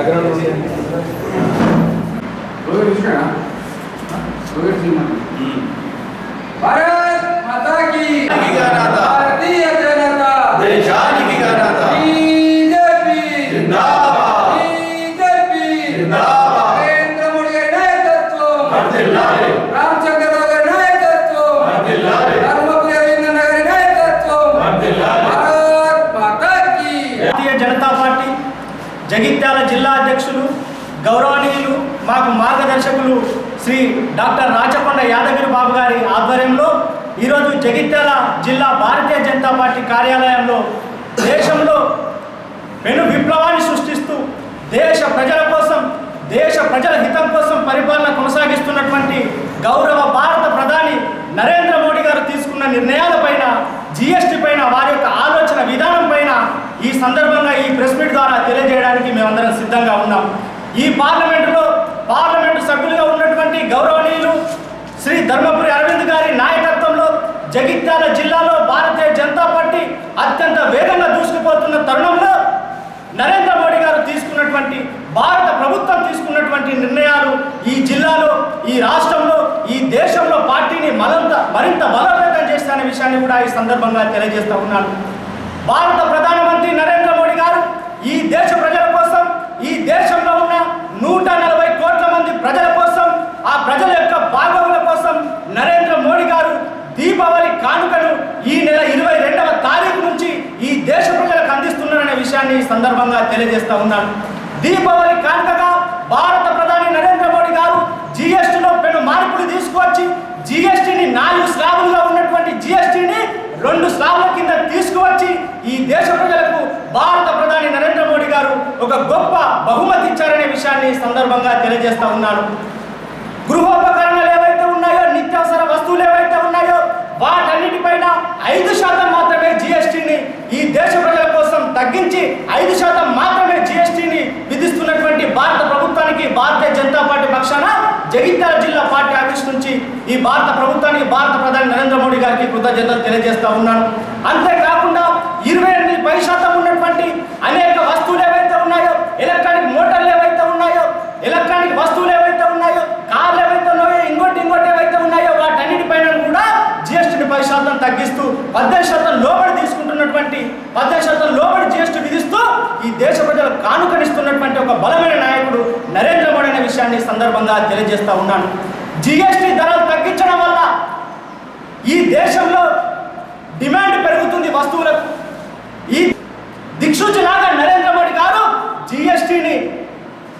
Background Bharat గౌరవనీయులు మాకు మార్గదర్శకులు శ్రీ డాక్టర్ రాచకొండ యాదగిరి బాబు గారి ఆధ్వర్యంలో ఈరోజు జగిత్యాల జిల్లా భారతీయ జనతా పార్టీ కార్యాలయంలో దేశంలో పెను విప్లవాన్ని సృష్టిస్తూ దేశ ప్రజల కోసం దేశ ప్రజల హితం కోసం పరిపాలన కొనసాగిస్తున్నటువంటి గౌరవ భారత ప్రధాని నరేంద్ర మోడీ గారు తీసుకున్న నిర్ణయాలపైన జిఎస్టీ పైన వారి యొక్క ఆలోచన విధానం పైన ఈ సందర్భంగా ఈ ప్రెస్ మీట్ ద్వారా తెలియజేయడానికి మేమందరం సిద్ధంగా ఉన్నాం. ఈ పార్లమెంటులో పార్లమెంటు సభ్యులుగా ఉన్నటువంటి గౌరవనీయులు శ్రీ ధర్మపురి అరవింద్ గారి నాయకత్వంలో జగిత్యాల జిల్లాలో భారతీయ జనతా పార్టీ అత్యంత వేగంగా దూసుకుపోతున్న తరుణంలో నరేంద్ర మోడీ గారు తీసుకున్నటువంటి భారత ప్రభుత్వం తీసుకున్నటువంటి నిర్ణయాలు ఈ జిల్లాలో ఈ రాష్ట్రంలో ఈ దేశంలో పార్టీని మరింత మరింత బలోపేతం చేస్తానే విషయాన్ని కూడా ఈ సందర్భంగా తెలియజేస్తూ ఉన్నాను. భారత ప్రధానమంత్రి నరేంద్ర మోడీ గారు ఈ దేశ ప్రజల కోసం ఈ దేశంలో ఉన్న నూట నలభై కోట్ల మంది ప్రజల కోసం ఆ ప్రజల యొక్క భాగముల కోసం నరేంద్ర మోడీ గారు దీపావళి కానుకను ఈ నెల ఇరవై రెండవ తారీఖు నుంచి ఈ దేశ ప్రజలకు అందిస్తున్నారనే విషయాన్ని ఈ సందర్భంగా తెలియజేస్తా ఉన్నాను. దీపావళి కానుకగా భారత ప్రధాని నరేంద్ర మోడీ గారు జిఎస్టీలో పెను మార్పులు తీసుకువచ్చి జిఎస్టీని నాలుగు స్లాబుల్లో ఉన్నటువంటి జిఎస్టీని రెండు స్లాబుల కింద తీసుకువచ్చి ఈ దేశ ప్రజలకు భారత ప్రధాని నరేంద్ర మోడీ గారు ఒక గొప్ప బహుమతి ఇచ్చారనే విషయాన్ని సందర్భంగా తెలియజేస్తా ఉన్నాను. గృహోపకరణాలు ఏవైతే ఉన్నాయో నిత్యావసర వస్తువులు ఏవైతే ఉన్నాయో వాటన్నిటిపైన ఐదు శాతం మాత్రమే జిఎస్టీని ఈ దేశ ప్రజల కోసం తగ్గించి ఐదు శాతం మాత్రమే జిఎస్టీని విధిస్తున్నటువంటి భారత ప్రభుత్వానికి భారతీయ జనతా పార్టీ పక్షాన జగిత్యాల జిల్లా పార్టీ ఆఫీస్ నుంచి ఈ భారత ప్రభుత్వానికి భారత ప్రధాని నరేంద్ర మోడీ గారికి కృతజ్ఞతలు తెలియజేస్తా ఉన్నాను. అంతేకాదు ఇరవై ఎనిమిది పై శాతం ఉన్నటువంటి అనేక వస్తువులు ఏవైతే ఉన్నాయో ఎలక్ట్రానిక్ మోటార్లు ఏవైతే ఉన్నాయో ఎలక్ట్రానిక్ వస్తువులు ఏవైతే ఉన్నాయో కార్లు ఏవైతే ఉన్నాయో ఇంకోటి ఇంకోటి ఏవైతే ఉన్నాయో వాటన్నిటిపైన కూడా జిఎస్టీని పది శాతం తగ్గిస్తూ పద్దెనిమిది శాతం లోబడి తీసుకుంటున్నటువంటి పద్దెనిమిది శాతం లోబడి జిఎస్టీ విధిస్తూ ఈ దేశ ప్రజలు కానుకనిస్తున్నటువంటి ఒక బలమైన నాయకుడు నరేంద్ర మోడీ అనే విషయాన్ని సందర్భంగా తెలియజేస్తూ ఉన్నాను. జిఎస్టీ ధరలు తగ్గించడం వల్ల ఈ దేశంలో డిమాండ్ పెరుగుతుంది వస్తువులకు. ఈ దిక్సూచిలాగా నరేంద్ర మోడీ గారు జిఎస్టీని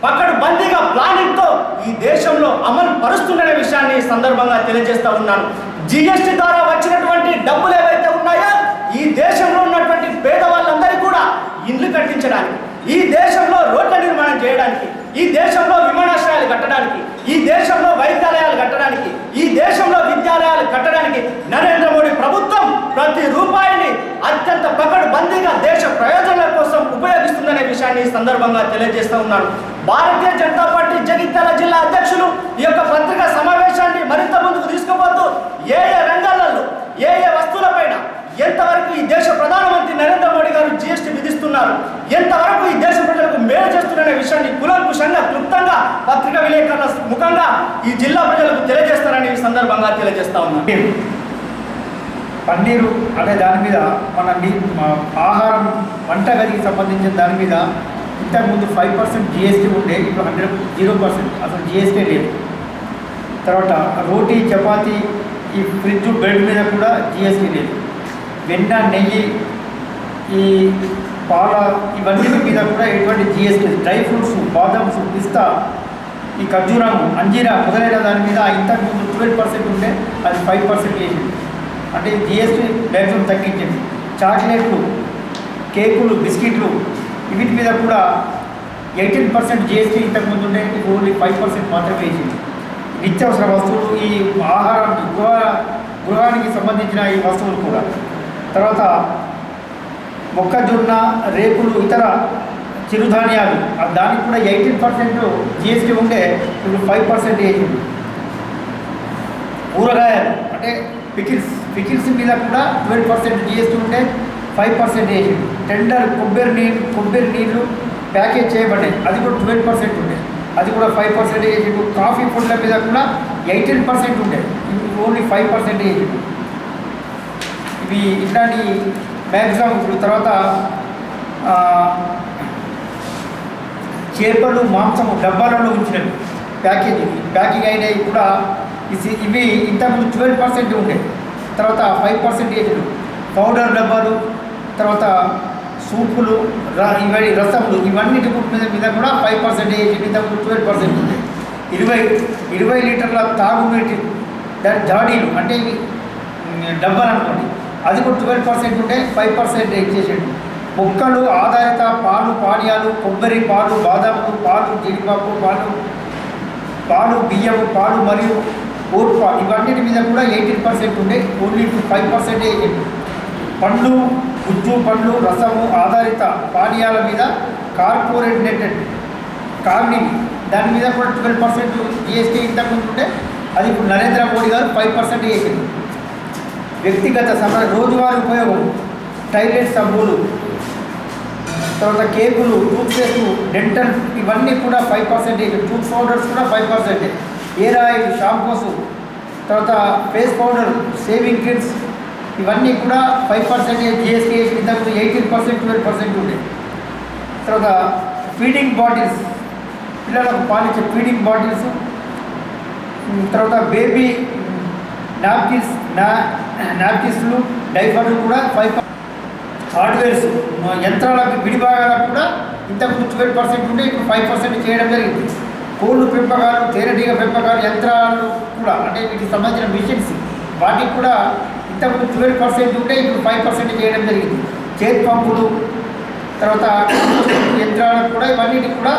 పక్కడు బందీగా ప్లానింగ్తో ఈ దేశంలో అమలు పరుస్తున్న విషయాన్ని సందర్భంగా తెలియజేస్తూ ఉన్నాను. జిఎస్టీ ద్వారా వచ్చినటువంటి డబ్బులు ఏవైతే ఉన్నాయో ఈ దేశంలో ఉన్నటువంటి పేదవాళ్ళందరికీ కూడా ఇండ్లు కట్టించడానికి ఈ దేశంలో రోడ్ల నిర్మాణం చేయడానికి ఈ దేశంలో విమానాశ్రయాలు కట్టడానికి ఈ దేశంలో వైద్యాలయాలు కట్టడానికి ఈ దేశంలో విద్యాలయాలు కట్టడానికి నరేంద్ర మోడీ ప్రభుత్వం ప్రతి రూపాయిని అత్యంత పకడ్బందీగా దేశ ప్రయోజనాల కోసం ఉపయోగిస్తుందనే విషయాన్ని ఈ సందర్భంగా తెలియజేస్తూ ఉన్నాను. భారతీయ జనతా పార్టీ జగిత్యాల జిల్లా అధ్యక్షులు ఈ యొక్క పత్రికా సమావేశాన్ని మరింత ముందుకు తీసుకుపోతూ ఏ ఏ రంగాలలో ఏ ఏ వస్తువులపైన ఎంతవరకు ఈ దేశ ప్రధానమంత్రి నరేంద్ర మోడీ గారు జిఎస్టీ విధిస్తున్నారు? ఎంతవరకు ఈ దేశ ప్రజలకు మేలు చేస్తున్నారనే విషయాన్ని కులంకుశంగా క్లుప్తంగా పత్రికా విలేకరుల ముఖంగా ఈ జిల్లా ప్రజలకు తెలియజేస్తారని ఈ సందర్భంగా తెలియజేస్తా ఉన్నాను పన్నీరు అనే దాని మీద మన నీ మా ఆహారం వంటగదికి సంబంధించిన దాని మీద ఇంతకుముందు ఫైవ్ పర్సెంట్ జిఎస్టీ ఉండే ఇప్పుడు హండ్రెడ్ జీరో పర్సెంట్. అసలు జిఎస్టీ లేదు. తర్వాత రోటీ చపాతీ ఈ ఫ్రిడ్జ్ బెడ్ మీద కూడా జిఎస్టీ లేదు. వెన్న నెయ్యి ఈ పాల ఇవన్నీ మీద కూడా ఎటువంటి జిఎస్టీ డ్రై ఫ్రూట్స్ బాదామ్స్ పిస్తా ఈ ఖర్జూరం అంజీరా మొదలైన దాని మీద ఇంతకు ముందు ట్వెల్వ్ పర్సెంట్ ఉంటే అది ఫైవ్ పర్సెంట్ చేసింది అంటే జిఎస్టీ మ్యాక్సిమం తగ్గించింది. చాక్లెట్లు కేకులు బిస్కెట్లు వీటి మీద కూడా ఎయిటీన్ పర్సెంట్ జిఎస్టీ ఇంతకుముందు ఉండే ఓన్లీ ఫైవ్ పర్సెంట్ మాత్రమే వేసింది. నిత్యావసర వస్తువులు ఈ ఆహారం గృహ గృహానికి సంబంధించిన ఈ వస్తువులు కూడా. తర్వాత మొక్కజొన్న రేపులు ఇతర చిరుధాన్యాలు. ఆ దానికి కూడా ఎయిటీన్ పర్సెంట్ జిఎస్టీ ఉండే ఇప్పుడు ఫైవ్ పర్సెంట్ వేసింది కూరగాయలు అంటే పికిల్స్. పికిల్స్ మీద కూడా ట్వెల్వ్ పర్సెంట్ జిఎస్టీ ఉంటే ఫైవ్ పర్సెంట్ వేసింది టెండర్ కొబ్బరి నీళ్ళు కొబ్బరి నీళ్ళు ప్యాకేజ్ చేయబడ్డాయి. అది కూడా ట్వెల్వ్ పర్సెంట్ ఉండే. అది కూడా ఫైవ్ పర్సెంటేజ్ కాఫీ ఫుడ్ల మీద కూడా ఎయిటీన్ పర్సెంట్ ఉండే. ఓన్లీ ఫైవ్ పర్సెంటేజ్ ఇవి ఇట్లాంటి మ్యాక్సిమం ఇప్పుడు తర్వాత చేపలు మాంసము డబ్బాలలో ఉంచినవి. ప్యాకేజీ ప్యాకింగ్ అయినవి కూడా ఇది ఇవి ఇంతకుముందు ట్వెల్వ్ పర్సెంట్ ఉండే. తర్వాత ఫైవ్ పర్సెంటేజ్లు పౌడర్ డబ్బాలు తర్వాత సూపులు ర- ఇవన్నీ రసములు ఇవన్నిటి మీద మీద కూడా ఫైవ్ పర్సెంటేజ్ ఇంతకుముందు ట్వెల్వ్ పర్సెంట్ ఉండే. ఇరవై ఇరవై లీటర్ల తాగునీటి దాని జాడీలు అంటే డబ్బాలు అనుకోండి. అది కూడా ట్వెల్వ్ పర్సెంట్ ఉంటే ఫైవ్ పర్సెంట్ ఇచ్చేసాడు మొక్కలు ఆధారిత పాలు పానీయాలు కొబ్బరి పాలు బాదాములు పాలు జీడిపప్పు పాలు పాలు బియ్యము పాలు మరియు ఓట్ పాలు. ఇవన్నిటి మీద కూడా ఎయిటీన్ పర్సెంట్ ఉండే ఓన్లీ ఫైవ్ పర్సెంటే పండ్లు గుజ్జు పండ్లు రసము ఆధారిత పానీయాల మీద కార్పొరేటెడ్ కార్ని దాని మీద కూడా ట్వెల్వ్ పర్సెంట్ జిఎస్టీ ఇంతకుముందు ఉంటే అది ఇప్పుడు నరేంద్ర మోడీ గారు ఫైవ్ పర్సెంట్ చేసింది. వ్యక్తిగత సమర రోజువారీ ఉపయోగం టైలెట్ సబ్బులు తర్వాత కేకులు టూత్పేస్ట్ డెంటల్ ఇవన్నీ కూడా ఫైవ్ పర్సెంటేజ్ టూత్ పౌడర్స్ కూడా five percentage hair oil shampoos తర్వాత ఫేస్ పౌడర్ సేవింగ్ కిట్స్ ఇవన్నీ కూడా ఫైవ్ పర్సెంటేజ్ జిఎస్టీ వేసి ఇంతకుముందు ఎయిటీన్ పర్సెంట్ ట్వెల్వ్ పర్సెంట్ ఉండే. తర్వాత ఫీడింగ్ బాటిల్స్ పిల్లలకు పాలించే ఫీడింగ్ బాటిల్స్ తర్వాత బేబీ నాప్కిన్స్ నా నాప్కిన్స్లు డైఫర్లు కూడా ఫైవ్ హార్డ్వేర్స్ యంత్రాల విడిభాగాలకు కూడా ఇంతకుముందు ట్వెల్వ్ పర్సెంట్ ఉండే ఇప్పుడు ఫైవ్ పర్సెంట్ చేయడం జరిగింది. కోళ్ళు పెంపకాలు తేనెటీగ పెంపకాలు యంత్రాలు కూడా అంటే వీటికి సంబంధించిన మిషన్స్ వాటికి కూడా ఇంతకుముందు ట్వెల్వ్ పర్సెంట్ ఉంటే ఇప్పుడు ఫైవ్ పర్సెంట్ చేయడం జరిగింది. చేతి పంపులు తర్వాత యంత్రాలకు కూడా ఇవన్నిటికి కూడా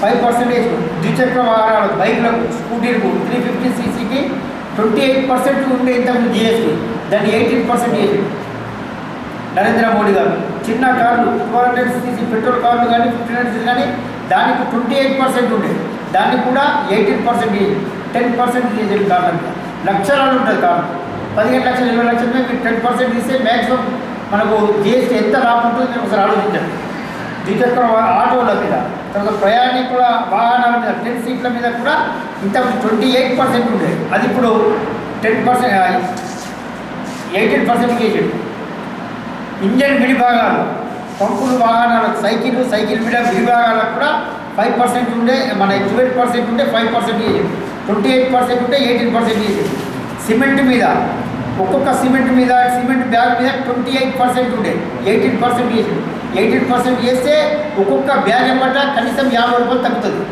ఫైవ్ పర్సెంటేజ్ ద్విచక్ర వాహనాలు బైక్లకు స్కూటీలకు త్రీ ఫిఫ్టీ సీసీకి ట్వంటీ ఎయిట్ పర్సెంట్ ఉండే ఇంతకుముందు జిఎస్టీ. దాన్ని ఎయిటీన్ పర్సెంట్ చేసింది నరేంద్ర మోడీ గారు. చిన్న కార్లు టూ హండ్రెడ్ సీసీ పెట్రోల్ కార్లు కానీ ఫిఫ్టీన్ హండ్రెడ్ కానీ దానికి ట్వంటీ ఎయిట్ పర్సెంట్ ఉండే. దాన్ని కూడా ఎయిటీన్ పర్సెంట్ టెన్ పర్సెంట్ చేసేది కార్లు లక్షలలో ఉంటుంది కార్లు. పదిహేను లక్షలు ఇరవై లక్షల మీరు టెన్ పర్సెంట్ ఇస్తే మ్యాక్సిమం మనకు జిఎస్టీ ఎంత లాభం ఉంటుందో మీరు ఒకసారి ఆలోచించండి. ద్విచక్ర వా- ఆటోల మీద తర్వాత ప్రయాణికుల వాహనాల మీద టెన్ సీట్ల మీద కూడా ఇంత ట్వంటీ ఎయిట్ పర్సెంట్ ఉండేది అది ఇప్పుడు టెన్ పర్సెంట్ ఎయిటీన్ పర్సెంట్ చేసాడు ఇంజన్ విడిభాగాలు పంపులు వాహనాలకు సైకిల్ సైకిల్ విడ విడిభాగాలకు కూడా ఫైవ్ పర్సెంట్ ఉండే మన ట్వెల్వ్ పర్సెంట్ ఉంటే ఫైవ్ పర్సెంట్ చేసేది ట్వంటీ ఎయిట్ పర్సెంట్ ఉంటే ఎయిటీన్ పర్సెంట్ చేసేది సిమెంట్ మీద ఒక్కొక్క సిమెంట్ మీద సిమెంట్ బ్యాగ్ మీద ట్వంటీ ఎయిట్ పర్సెంట్ ఉండే ఎయిటీన్ పర్సెంట్ చేసేది ఎయిటీన్ పర్సెంట్ చేస్తే ఒక్కొక్క బ్యాగ్ ఏమంట కనీసం యాభై రూపాయలు తగ్గుతుంది.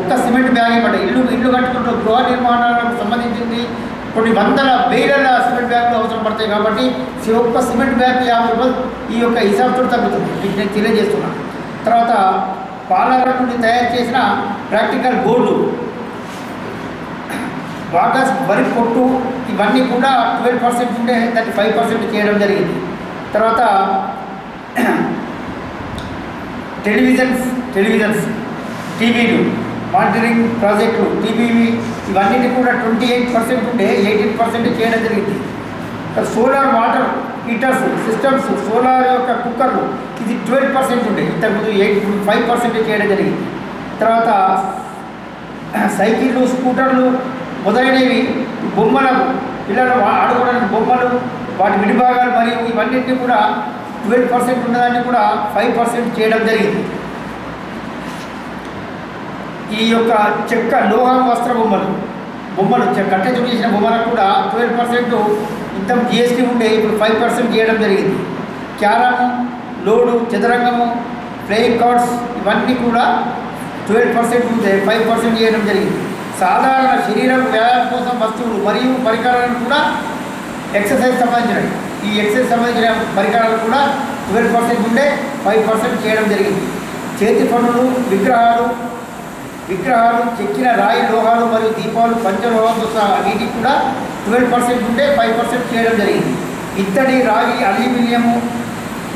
ఒక్క సిమెంట్ బ్యాగ్ ఏమంట ఇల్లు ఇల్లు కట్టుకుంటూ గృహ నిర్మాణాలకు సంబంధించింది కొన్ని వందల వేల సిమెంట్ బ్యాగులు అవసరం పడతాయి కాబట్టి ఒక్క సిమెంట్ బ్యాగ్ యాభై రూపాయలు ఈ యొక్క హిసాబ్తో తగ్గుతుంది. మీకు నేను తెలియజేస్తున్నాను తర్వాత పాలర నుండి తయారు చేసిన ప్రాక్టికల్ బోర్డు. వాగస్ వరి పొట్టు ఇవన్నీ కూడా ట్వెల్వ్ పర్సెంట్ ఉంటే దాన్ని ఫైవ్ పర్సెంట్ చేయడం జరిగింది. తర్వాత టెలివిజన్స్ టెలివిజన్స్ టీవీలు మానిటరింగ్ ప్రాజెక్టులు టీవీవి ఇవన్నిటి కూడా ట్వంటీ ఎయిట్ పర్సెంట్ ఉంటే ఎయిటీన్ పర్సెంట్ చేయడం జరిగింది. Solar water heaters systems solar యొక్క కుక్కర్లు ఇది ట్వెల్వ్ పర్సెంట్ ఉండే. ఇంతకుముందు ఎయిట్ ఫైవ్ పర్సెంట్ చేయడం జరిగింది. తర్వాత సైకిళ్ళు స్కూటర్లు మొదలైనవి బొమ్మలకు పిల్లలు ఆడుకోవడానికి బొమ్మలు వాటి విడిభాగాలు మరియు ఇవన్నింటినీ కూడా ట్వెల్వ్ పర్సెంట్ ఉన్నదాన్ని కూడా ఫైవ్ పర్సెంట్ చేయడం జరిగింది. ఈ యొక్క చెక్క లోహం వస్త్ర బొమ్మలు బొమ్మలు చె- కట్టెతో చేసిన బొమ్మలకు కూడా ట్వెల్వ్ పర్సెంట్ ఇంత జిఎస్టీ ఉండే ఇప్పుడు ఫైవ్ పర్సెంట్ చేయడం జరిగింది. క్యారమ్ లోడు చదరంగము ప్లేయింగ్ కార్డ్స్ ఇవన్నీ కూడా ట్వెల్వ్ పర్సెంట్ ఉంటే ఫైవ్ పర్సెంట్ చేయడం జరిగింది. సాధారణ శరీరం వ్యాయామం కోసం వస్తువులు మరియు పరికరాలను కూడా ఎక్సర్సైజ్ సంబంధించినవి. ఈ ఎక్సైజ్ సంబంధించిన పరికరాలు కూడా ట్వెల్వ్ పర్సెంట్ ఉండే ఫైవ్ పర్సెంట్ చేయడం జరిగింది. చేతి పనులు విగ్రహాలు విగ్రహాలు చెక్కిన రాయి లోహాలు మరియు దీపాలు పంచలోహాలతో సహా వీటికి కూడా ట్వెల్వ్ పర్సెంట్ ఉంటే ఫైవ్ పర్సెంట్ చేయడం జరిగింది. ఇత్తడి రాగి అల్యూమినియము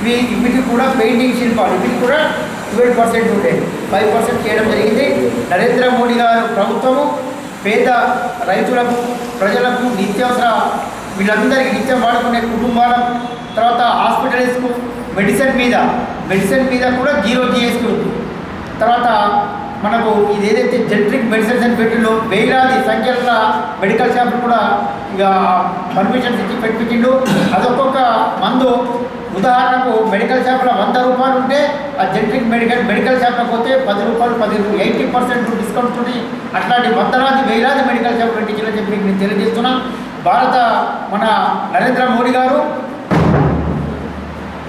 ఇవి వీటికి కూడా పెయింటింగ్ శిల్పాలు వీటికి కూడా ట్వెల్వ్ పర్సెంట్ ఉండే ఫైవ్ పర్సెంట్ చేయడం జరిగింది. నరేంద్ర మోడీ గారు ప్రభుత్వము పేద రైతులకు ప్రజలకు నిత్యావసర వీళ్ళందరికీ నిత్యం వాడుకునే కుటుంబాల తర్వాత హాస్పిటల్స్కు మెడిసిన్ మీద మెడిసిన్ మీద కూడా జీరో జిఎస్టీ ఉంది తర్వాత మనకు ఇది ఏదైతే జెనరిక్ మెడిసిన్స్ అని పెట్టిండో వేలాది సంఖ్యల మెడికల్ షాపులు కూడా ఇక పర్మిషన్స్ ఇచ్చి పెట్టించిండు అదొక్కొక్క మందు ఉదాహరణకు మెడికల్ షాప్లో వంద రూపాయలు ఉంటే ఆ జెనరిక్ మెడికల్ మెడికల్ షాప్లోకి పోతే పది రూపాయలు పది ఎయిటీ పర్సెంట్ డిస్కౌంట్ ఉంది అట్లాంటి వందలాది వేలాది మెడికల్ షాప్ పెట్టించాలని చెప్పి నేను తెలియజేస్తున్నాను భారత మన నరేంద్ర మోడీ గారు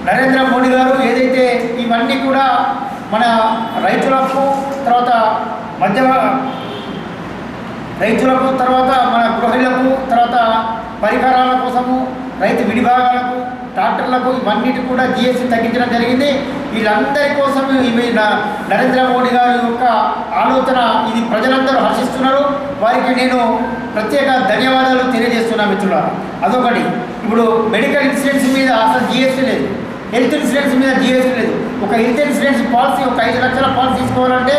నరేంద్ర మోడీ గారు ఏదైతే ఇవన్నీ కూడా మన రైతులకు తర్వాత మధ్య రైతులకు తర్వాత మన గృహిణులకు తర్వాత పరికరాల కోసము రైతు విడిభాగాలకు ట్రాక్టర్లకు ఇవన్నిటి కూడా జిఎస్టీ తగ్గించడం జరిగింది. వీళ్ళందరి కోసం ఇవి నరేంద్ర మోడీ గారి యొక్క ఆలోచన ఇది ప్రజలందరూ హర్షిస్తున్నారు. వారికి నేను ప్రత్యేక ధన్యవాదాలు తెలియజేస్తున్నా మిత్రులారా. అదొకటి. ఇప్పుడు మెడికల్ ఇన్సూరెన్స్ మీద అసలు జిఎస్టీ లేదు. హెల్త్ ఇన్సూరెన్స్ మీద జిఎస్టీ లేదు. ఒక హెల్త్ ఇన్సూరెన్స్ పాలసీ ఒక ఐదు లక్షల పాలసీ తీసుకోవాలంటే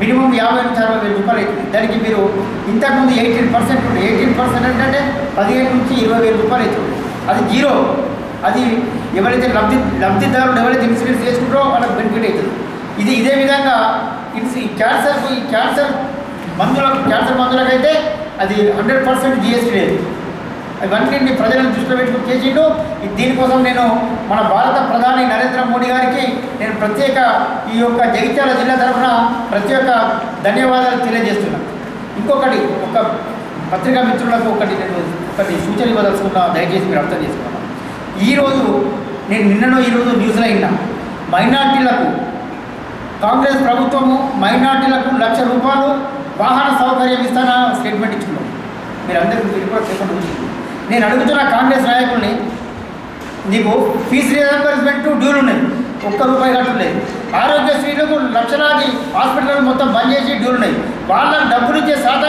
మినిమం యాభై నుంచి అరవై వేల రూపాయలు అవుతుంది. దానికి మీరు ఇంతకుముందు ఎయిటీన్ పర్సెంట్ ఉండే. ఎయిటీన్ పర్సెంట్ అంటే పదిహేను నుంచి ఇరవై వేల రూపాయలు అవుతుంది. అది జీరో. అది ఎవరైతే లబ్ధి లబ్ధిదారులు ఎవరైతే ఇన్సూరెన్స్ చేసుకుంటారో వాళ్ళకి బెనిఫిట్ అవుతుంది. ఇది ఇదే విధంగా ఇన్స్ ఈ క్యాన్సర్ ఈ క్యాన్సర్ మందులకు క్యాన్సర్ మందులకైతే అది హండ్రెడ్ పర్సెంట్ జిఎస్టీ లేదు. ఇవన్నీ ప్రజలను దృష్టిలో పెట్టుకుని చేసిండు. దీనికోసం నేను మన భారత ప్రధాని నరేంద్ర మోడీ గారికి నేను ప్రత్యేక ఈ యొక్క జగిత్యాల జిల్లా తరఫున ప్రత్యేక ధన్యవాదాలు తెలియజేస్తున్నాను ఇంకొకటి ఒక పత్రికా మిత్రులకు ఒకటి నేను ఒకటి సూచన ఇవ్వదలుచుకున్నా దయచేసి మీరు అర్థం చేసుకున్నాను ఈరోజు నేను నిన్ననో ఈరోజు న్యూస్లో అయినా మైనార్టీలకు కాంగ్రెస్ ప్రభుత్వము మైనార్టీలకు లక్ష రూపాయలు వాహన సౌకర్యం ఇస్తాన స్టేట్మెంట్ ఇచ్చింది మీరు అందరికీ మీరు కూడా చెప్పండి వచ్చింది నేను అడుగుతున్న కాంగ్రెస్ నాయకుల్ని నీకు ఫీజు రీఎంబర్స్మెంట్ డ్యూలు ఉన్నాయి. ఒక్క రూపాయి కట్టలేదు ఆరోగ్యశ్రీలకు లక్షలాది హాస్పిటల్ మొత్తం బంద్ చేసి డ్యూలు ఉన్నాయి. వాళ్ళకి డబ్బులు ఇచ్చే శాత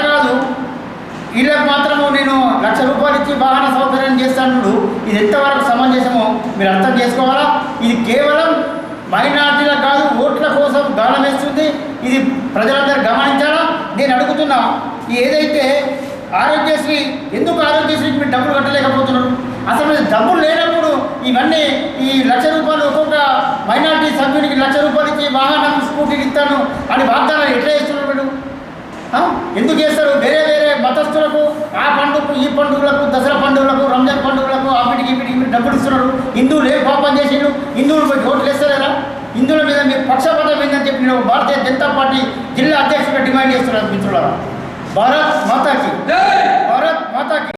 వీళ్ళకి మాత్రము నేను లక్ష రూపాయలు ఇచ్చి వాహన సౌకర్యం చేస్తాను ఇది ఎంతవరకు సమంజసమో మీరు అర్థం చేసుకోవాలా? ఇది కేవలం మైనార్టీల కాదు ఓట్ల కోసం గాలం వేస్తుంది. ఇది ప్రజలందరూ గమనించాలా? నేను అడుగుతున్నా ఏదైతే ఆరోగ్యశ్రీ ఎందుకు ఆరోగ్యశ్రీకి మీరు డబ్బులు కట్టలేకపోతున్నారు? అసలు మీరు డబ్బులు లేనప్పుడు ఇవన్నీ ఈ లక్ష రూపాయలు ఒక్కొక్క మైనార్టీ సభ్యునికి లక్ష రూపాయలు ఇచ్చి వాహనం స్కూటీకి ఇస్తాను అని వాగ్దానాలు ఎట్లా చేస్తున్నారు? ఎందుకు చేస్తారు? వేరే వేరే మతస్థులకు ఆ పండుగకు ఈ పండుగలకు దసరా పండుగలకు రంజాన్ పండుగలకు ఆ వీటికి ఈ వీటికి మీరు డబ్బులు ఇస్తున్నారు. హిందువులు ఏం పాపం చేసిండు హిందువులు పోయి ఓట్లు వేస్తారా హిందువుల మీద మీ పక్షపాతం ఏందని చెప్పి నేను భారతీయ జనతా పార్టీ జిల్లా అధ్యక్షుడిగా డిమాండ్ చేస్తున్నాను మిత్రులారా. భారత్ మాతాకి. భారత్ మాతాకి.